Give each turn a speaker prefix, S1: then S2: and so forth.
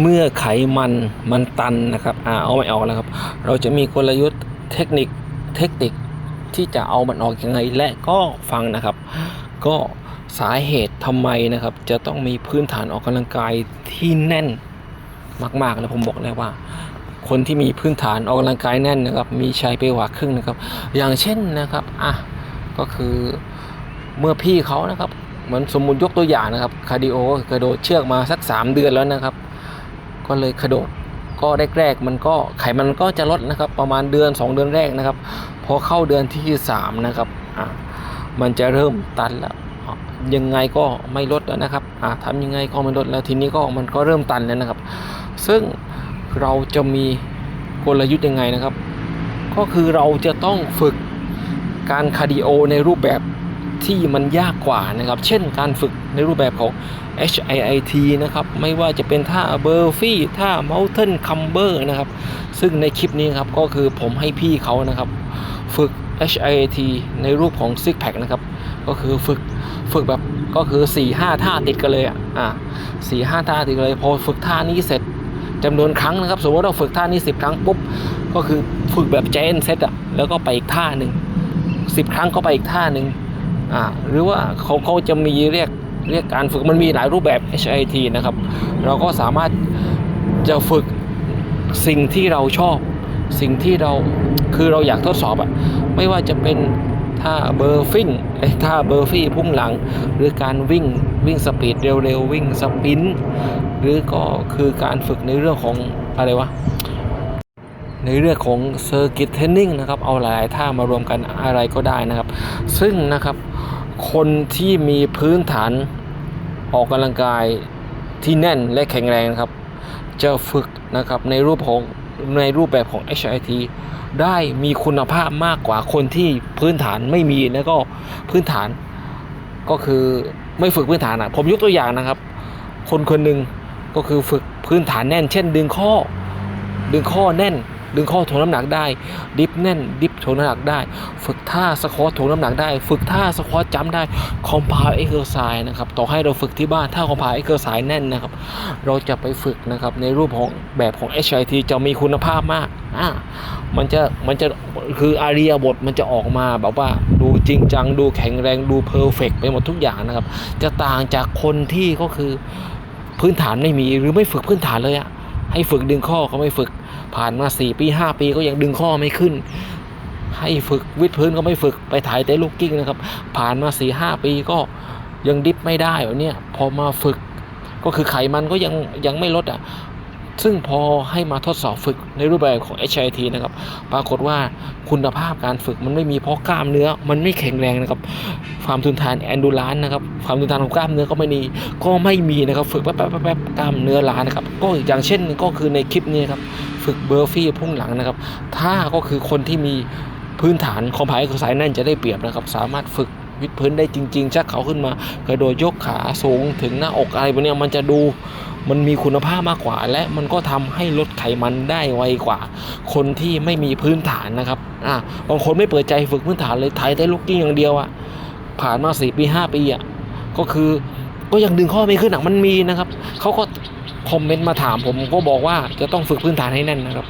S1: เมื่อไขมันมันตันนะครับอ่าเอาไม่ออกแล้วครับ เราจะมีกลยุทธ์เทคนิคเทคนิคที่จะเอามันออกยังไงและก็ฟังนะครับ ก็สาเหตุทำไมนะครับ จะต้องมีพื้นฐานออกกำลังกายที่แน่นมากๆแล้วผมบอกเลยว่า คนที่มีพื้นฐานออกกำลังกายแน่นนะครับ มีชัยไปกว่าครึ่งนะครับ อย่างเช่นนะครับอะก็คือเมื่อพี่เขานะครับเหมือนสมมุติยกตัวอย่างนะครับคาร์ดิโอกระโดดเชือกมาสัก 3 เดือนแล้วนะครับ ก็เลยกระโดดก็แรกๆมันก็ไขมันก็จะลดนะครับ ประมาณเดือน 2 เดือนแรกนะครับ พอเข้าเดือนที่3นะครับอะมันจะเริ่มตันแล้วยังไงก็ไม่ลดแล้วนะครับอะทำยังไงก็ไม่ลดแล้วทีนี้ก็มันก็เริ่มตันแล้วนะครับ ซึ่งเราจะมีกลยุทธ์ยังไงนะครับ ก็คือเราจะต้องฝึกการคาร์ดิโอในรูปแบบ ที่มันยากกว่านะครับ เช่นการฝึกในรูปแบบของ HIIT นะครับ ไม่ว่าจะเป็นท่าเบอร์ฟี่ท่า Mountain Climber นะครับ ซึ่งในคลิปนี้ครับก็คือผมให้พี่เขานะครับ ฝึก HIIT ในรูปของ Six Pack นะครับ ก็คือฝึกฝึกแบบก็คือ 4-5 ท่าติดกันเลยอะอ่าสี่ห้าท่าติดกันเลย พอฝึกท่านี้เสร็จจำนวนครั้งนะครับ สมมติเราฝึกท่านี้ 10 ครั้งปุ๊บ ก็คือฝึกแบบเจนเซตอะแล้วก็ไปอีกท่าหนึ่งสิบครั้งก็ไปอีกท่าหนึ่ง อ่าหรือว่าเขาเขาจะมีเรียกเรียกการฝึกมันมีหลายรูปแบบ HIT นะครับ เราก็สามารถจะฝึกสิ่งที่เราชอบ สิ่งที่เราคือเราอยากทดสอบอะไม่ว่าจะเป็นท่าเบอร์ฟิงไอ้ท่าเบอร์ฟี่พุ่งหลัง หรือการวิ่งวิ่งสปีดเร็วๆ วิ่งสปิน หรือก็คือการฝึกในเรื่องของอะไรวะ ในเรื่องของเซอร์กิตเทนนิ่งนะครับ เอาหลายๆท่ามารวมกันอะไรก็ได้นะครับ ซึ่งนะครับคนที่มีพื้นฐานออกกำลังกายที่แน่นและแข็งแรงนะครับ จะฝึกนะครับในรูปของในรูปแบบของ HIT ได้มีคุณภาพมากกว่าคนที่พื้นฐานไม่มีแล้วก็พื้นฐานก็คือไม่ฝึกพื้นฐานอะผมยกตัวอย่างนะครับ คนคนหนึ่งก็คือฝึกพื้นฐานแน่น เช่น ดึงข้อ ดึงข้อแน่น ดึงข้อถ่วงน้ำหนักได้ ดิฟแน่น ดิฟถ่วงน้ำหนักได้ ฝึกท่าสควอตถ่วงน้ำหนักได้ ฝึกท่าสควอตจัมป์ได้คอมพาวเอ็กซ์ไซส์นะครับ ต่อให้เราฝึกที่บ้าน ถ้าคอมพาวเอ็กซ์ไซส์แน่นนะครับ เราจะไปฝึกนะครับ ในรูปของแบบของ HIT จะมีคุณภาพมากอ่ามันจะมันจะคืออารียบทมันจะออกมาแบบว่าดูจริงจัง ดูแข็งแรงดูเพอร์เฟกไปหมดทุกอย่างนะครับ จะต่างจากคนที่ก็คือพื้นฐานไม่มีหรือไม่ฝึกพื้นฐานเลยอะ ให้ฝึกดึงข้อก็ไม่ฝึก ผ่านมา4ปี5 ปีก็ยังดึงข้อไม่ขึ้น ให้ฝึกวิดพื้นก็ไม่ฝึกไปถ่ายเตะลูกกิ้งนะครับ ผ่านมา4 5ปีก็ยังดิฟไม่ได้แบบเนี้ยพอมาฝึก ก็คือไขมันก็ยังยังไม่ลดอะซึ่งพอให้มาทดสอบฝึกในรูปแบบของ HIT นะครับ ปรากฏว่าคุณภาพการฝึกมันไม่มีเพราะกล้ามเนื้อ มันไม่แข็งแรงนะครับ ความทนทานแอนดูรานนะครับความทนทานของกล้ามเนื้อก็ไม่มีก็ไม่มีนะครับฝึกแป๊บแป๊บแป๊บแป๊บกล้ามเนื้อล้านะครับก็อย่างเช่นก็คือในคลิปนี้ครับฝึกเบอร์ฟี่พุ่งหลังนะครับถ้าก็คือคนที่มีพื้นฐานคอมไพคือสายแน่นจะได้เปรียบนะครับ สามารถฝึกวิดพื้นได้จริงๆชักเขาขึ้นมากระโดดยกขาสูงถึงหน้าอกอะไรพวกนี้มันจะดูมันมีคุณภาพมากกว่า และมันก็ทำให้ลดไขมันได้ไวกว่า คนที่ไม่มีพื้นฐานนะครับอ่าบางคนไม่เปิดใจฝึกพื้นฐานเลยไทยได้ลูกกิ้งอย่างเดียวอะ ผ่านมาสี่ปีห้าปีอะก็คือก็ยังดึงข้อไม่ขึ้นอะมันมีนะครับเขาก็คอมเมนต์มาถามผมก็บอกว่าจะต้องฝึกพื้นฐานให้แน่นนะครับ